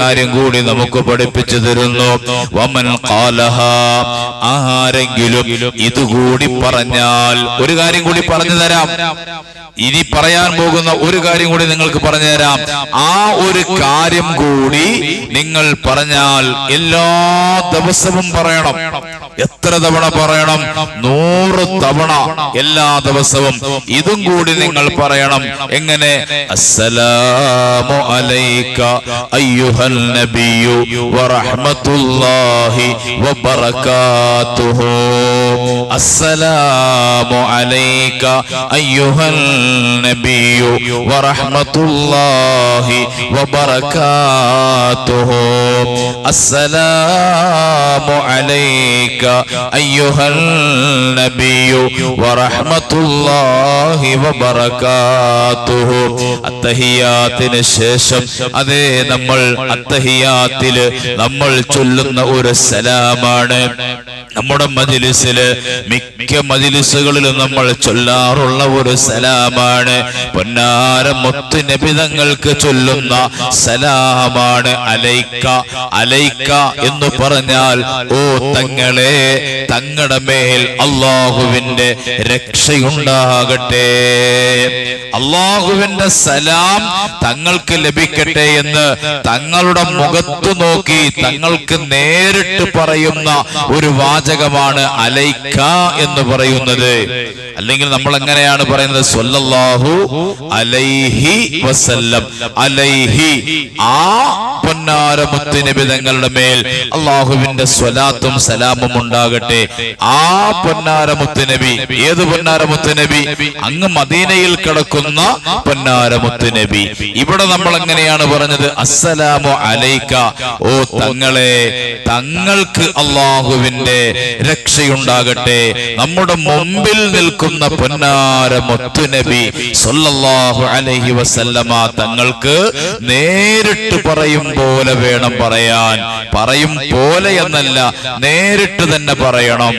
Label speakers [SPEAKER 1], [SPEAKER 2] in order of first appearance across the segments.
[SPEAKER 1] കാര്യം കൂടി നമുക്ക് പഠിപ്പിച്ചു തരുന്നു. വമൻ ഖാലഹ ആരെങ്കിലും ഇതുകൂടി പറഞ്ഞാൽ ഒരു കാര്യം കൂടി പറഞ്ഞു തരാം. ഇനി പറയാൻ പോകുന്ന ഒരു കാര്യം കൂടി നിങ്ങൾക്ക് പറഞ്ഞു തരാം. ആ ഒരു കാര്യം കൂടി നിങ്ങൾ പറഞ്ഞാൽ എല്ലാ ദിവസവും പറയണം. എത്ര തവണ പറയണം? നൂറ് തവണ എല്ലാ ദിവസവും ഇതും കൂടി നിങ്ങൾ പറയണം. എങ്ങനെ? അസ്സലാമു അലൈക വബറകാതുഹു. അസ്സലാമു അലൈക വബറകാതുഹു. അസ്സലാമു അലൈക അയ്യുഹൽ നബിയു വറഹ്മത്തുള്ളാഹി വബറകാതുഹു. അത്തഹിയാത്തിന് ശേഷം അതേ നമ്മൾ അത്തഹിയാത്തിൽ നമ്മൾ ചൊല്ലുന്ന ഒരു സലാമാണ്. നമ്മുടെ മജിലിസിൽ മിക്ക മജിലിസുകളിലും നമ്മൾ ചൊല്ലാറുള്ള ഒരു സലാമാണ്. പൊന്നാര മുത്ത് നബിതങ്ങൾക്ക് ചൊല്ലുന്ന സലാമാണ് അലൈക്ക അലൈക്ക എന്ന് പറഞ്ഞാൽ ഓ തങ്ങളെ തങ്ങളുടെ മേൽ അള്ളാഹുവിന്റെ രക്ഷയുണ്ടാകട്ടെ. അള്ളാഹുവിന്റെ സലാം തങ്ങൾക്ക് ലഭിക്കട്ടെ എന്ന് തങ്ങളുടെ മുഖത്തു നോക്കി തങ്ങൾക്ക് നേരിട്ട് പറയുന്ന ഒരു വാചകമാണ് അലൈക്ക എന്ന് പറയുന്നത്. അല്ലെങ്കിൽ നമ്മൾ എങ്ങനെയാണ് പറയുന്നത്? സ്വല്ലല്ലാഹു അലൈഹി വസല്ലം. അലൈഹി ആ പൊന്നാര മേൽ അള്ളാഹുവിന്റെ സ്വലാത്തും സലാമും ഉണ്ടാകട്ടെ. ആ പൊന്നാര മുത്തുനബി ഏത് പൊന്നാര മുത്തുനബി അങ്ങ് മദീനയിൽ കിടക്കുന്ന പൊന്നാര മുത്തുനബി ഇവിടെ നമ്മൾ എങ്ങനെയാണ് പറഞ്ഞത്? അസ്സലാമു അലൈക്ക. ഓ തങ്ങളെ തങ്ങൾക്ക് അള്ളാഹുവിന്റെ രക്ഷയുണ്ടാകട്ടെ. നമ്മുടെ മുമ്പിൽ നിൽക്കുന്ന പൊന്നാരമുത്ത് മുത്തുനബി സൊല്ലാഹു അലൈഹി വസല്ലമ തങ്ങൾക്ക് നേരിട്ട് പറയും പോലെ വേണം പറയാൻ. പറയും പോലെ എന്നല്ല നേരിട്ട് തന്നെ പറയണം.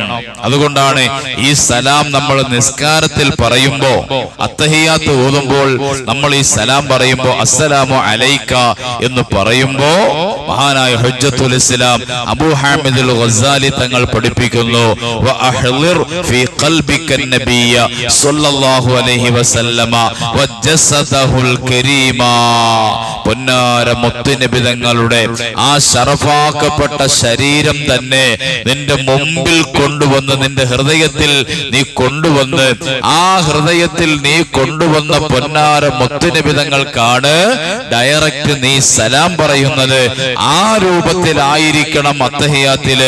[SPEAKER 1] അതുകൊണ്ടാണ് ഈ സലാം നമ്മൾ നിസ്കാരത്തിൽ പറയുമ്പോ അത്തഹിയാത്ത് ഓതുമ്പോൾ നമ്മൾ ഈ സലാം പറയുമ്പോ അസ്സലാമു അലൈക്ക എന്ന് പറയുമ്പോ മഹാനായ ഹുജ്ജത്തുൽ ഇസ്ലാം അബൂ ഹാമിദുൽ ഗസാലി തങ്ങൾ പഠിപ്പിക്കുന്നു വ അഹ്ലിർ ഫീ ഖൽബിക നബിയ സല്ലല്ലാഹു അലൈഹി വസല്ലമ വജസദഹുൽ കരീമ. പൊന്നാര മുത്തുനബി തങ്ങളുടെ ആ ശറഫാക്കപ്പെട്ട ശരീരം തന്നെ നിന്റെ മുമ്പിൽ കൊണ്ടുവന്ന് നിന്റെ ഹൃദയത്തിൽ നീ കൊണ്ടുവന്ന് ആ ഹൃദയത്തിൽ നീ കൊണ്ടുവന്ന പൊന്നാര മുത്തുനിബിതങ്ങൾക്കാണ് ഡയറക്റ്റ് നീ സലാം പറയുന്നത്. ആ രൂപത്തിലായിരിക്കണം അത്തഹിയാത്തിൽ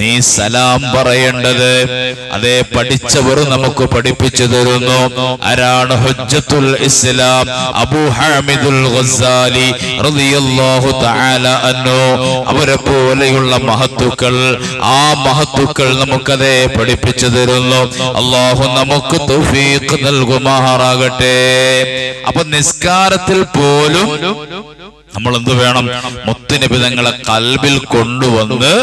[SPEAKER 1] നീ സലാം പറയേണ്ടത്. അതേ പഠിച്ചവർ നമുക്ക് പഠിപ്പിച്ചു തരുന്നു. ആരാണ് ഹുജ്ജത്തുൽ ഇസ്ലാം? അബു ഹാമിദുൽ ഗസാലി റളിയല്ലാഹു തആല അൻഹു. അവരെ പോലെയുള്ള മഹത്തുക്കൾ ആ മഹത്തുക്കൾ നമുക്കതേ പഠിപ്പിച്ചു തരുന്നു. അള്ളാഹു നമുക്ക് തൗഫീഖ് നൽകുമാറാകട്ടെ. അപ്പൊ നിസ്കാരത്തിൽ പോലും നമ്മൾ എന്ത് വേണം? മുത്തുനിബിതങ്ങളെ കൽബിൽ കൊണ്ടുവന്ന്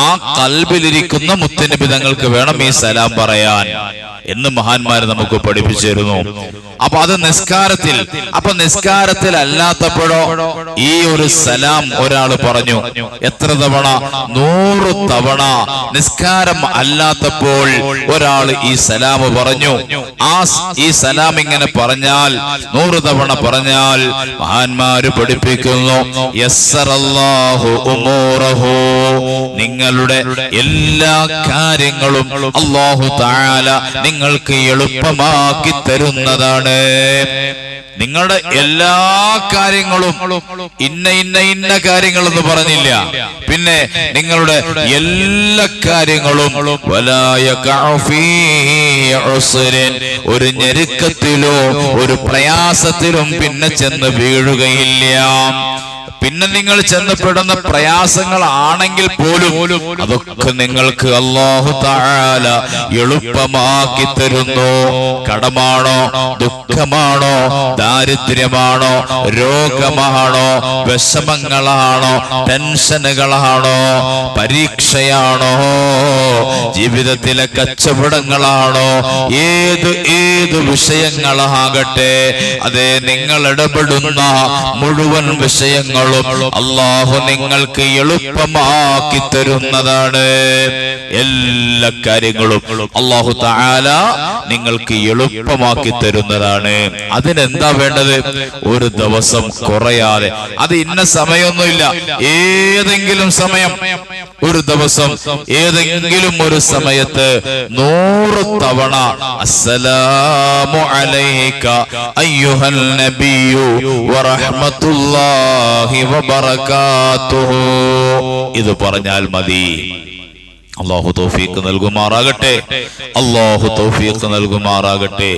[SPEAKER 1] ആ കൽബിലിരിക്കുന്ന മുത്തുനിബിതങ്ങൾക്ക് വേണം ഈ സലാം പറയാൻ. എന്ന് മഹാന്മാരെ നമുക്ക് പഠിപ്പിച്ചിരുന്നു. അപ്പൊ അത് നിസ്കാരത്തിൽ അപ്പൊ നിസ്കാരത്തിൽ അല്ലാത്തപ്പോഴോ ഈ ഒരു സലാം ഒരാൾ പറഞ്ഞു. എത്ര തവണ? നൂറ് തവണ നിസ്കാരം അല്ലാത്തപ്പോൾ ഒരാൾ ഈ സലാം പറഞ്ഞു. ആ ഈ സലാം ഇങ്ങനെ പറഞ്ഞാൽ നൂറ് തവണ പറഞ്ഞാൽ മഹാന്മാര് പഠിപ്പിക്കുന്നു. നിങ്ങളുടെ എല്ലാ കാര്യങ്ങളും അല്ലാഹു തആല നിങ്ങൾക്ക് എളുപ്പമാക്കി തരുന്നതാണ്. നിങ്ങളുടെ എല്ലാ കാര്യങ്ങളും ഇന്ന ഇന്ന ഇന്ന കാര്യങ്ങളെന്ന് പറഞ്ഞില്ല. പിന്നെ നിങ്ങളുടെ എല്ലാ കാര്യങ്ങളും ഒരു ഞെരുക്കത്തിലോ ഒരു പ്രയാസത്തിലും പിന്നെ ചെന്ന് വീഴുകയില്ല. പിന്നെ നിങ്ങൾ ചെന്നപ്പെടുന്ന പ്രയാസങ്ങളാണെങ്കിൽ പോലും അതൊക്കെ നിങ്ങൾക്ക് അള്ളാഹു താഴാല എളുപ്പമാക്കി തരുന്നു. കടമാണോ? ദുഃഖമാണോ? ദാരിദ്ര്യമാണോ? രോഗമാണോ? വിഷമങ്ങളാണോ? ടെൻഷനുകളാണോ? പരീക്ഷയാണോ? ജീവിതത്തിലെ കച്ചവടങ്ങളാണോ? ഏത് ഏത് വിഷയങ്ങളാകട്ടെ അതെ നിങ്ങൾ ഇടപെടുന്ന മുഴുവൻ വിഷയങ്ങളും കർമ്മങ്ങളും അള്ളാഹു നിങ്ങൾക്ക് എളുപ്പമാക്കി തരുന്നതാണ്. എല്ലാ കാര്യങ്ങളും അള്ളാഹു താല നിങ്ങൾക്ക് എളുപ്പമാക്കി തരുന്നതാണ്. അതിനെന്താ വേണ്ടത്? ഒരു ദിവസം കുറയാതെ. അത് ഇന്ന സമയമൊന്നുമില്ല. ഏതെങ്കിലും സമയം. ഒരു ദിവസം. ഏതെങ്കിലും ഒരു സമയത്ത് നൂറ് തവണ അസ്സലാമു അലൈക അയ്യുഹൽ നബിയു വറഹ്മത്തുള്ളാഹി ഇത് പറഞ്ഞാൽ മതി. അള്ളാഹു തൗഫീഖ് നൽകുമാറാകട്ടെ. അള്ളാഹു തൗഫീഖ് നൽകുമാറാകട്ടെ.